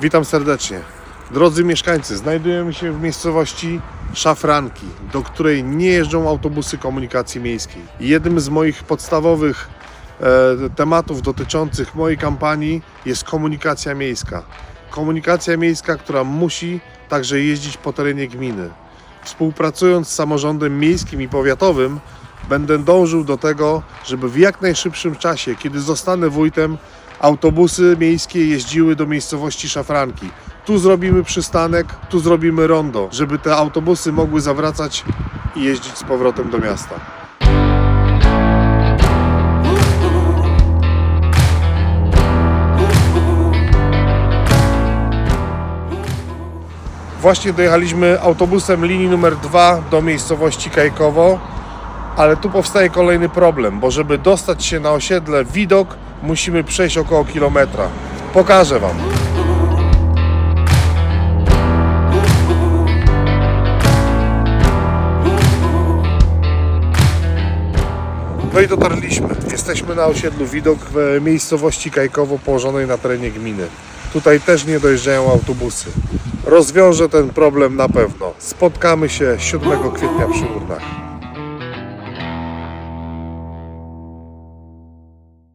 Witam serdecznie. Drodzy mieszkańcy, znajdujemy się w miejscowości Szafranki, do której nie jeżdżą autobusy komunikacji miejskiej. Jednym z moich podstawowych e, tematów dotyczących mojej kampanii jest komunikacja miejska. Komunikacja miejska, która musi także jeździć po terenie gminy. Współpracując z samorządem miejskim i powiatowym, będę dążył do tego, żeby w jak najszybszym czasie, kiedy zostanę wójtem, autobusy miejskie jeździły do miejscowości Szafranki. Tu zrobimy przystanek, tu zrobimy rondo, żeby te autobusy mogły zawracać i jeździć z powrotem do miasta. Właśnie dojechaliśmy autobusem linii numer 2 do miejscowości Kajkowo, ale tu powstaje kolejny problem, bo żeby dostać się na osiedle Widok, musimy przejść około kilometra. Pokażę Wam. No i dotarliśmy. Jesteśmy na osiedlu Widok w miejscowości Kajkowo położonej na terenie gminy. Tutaj też nie dojeżdżają autobusy. Rozwiążę ten problem na pewno. Spotkamy się 7 kwietnia przy urnach.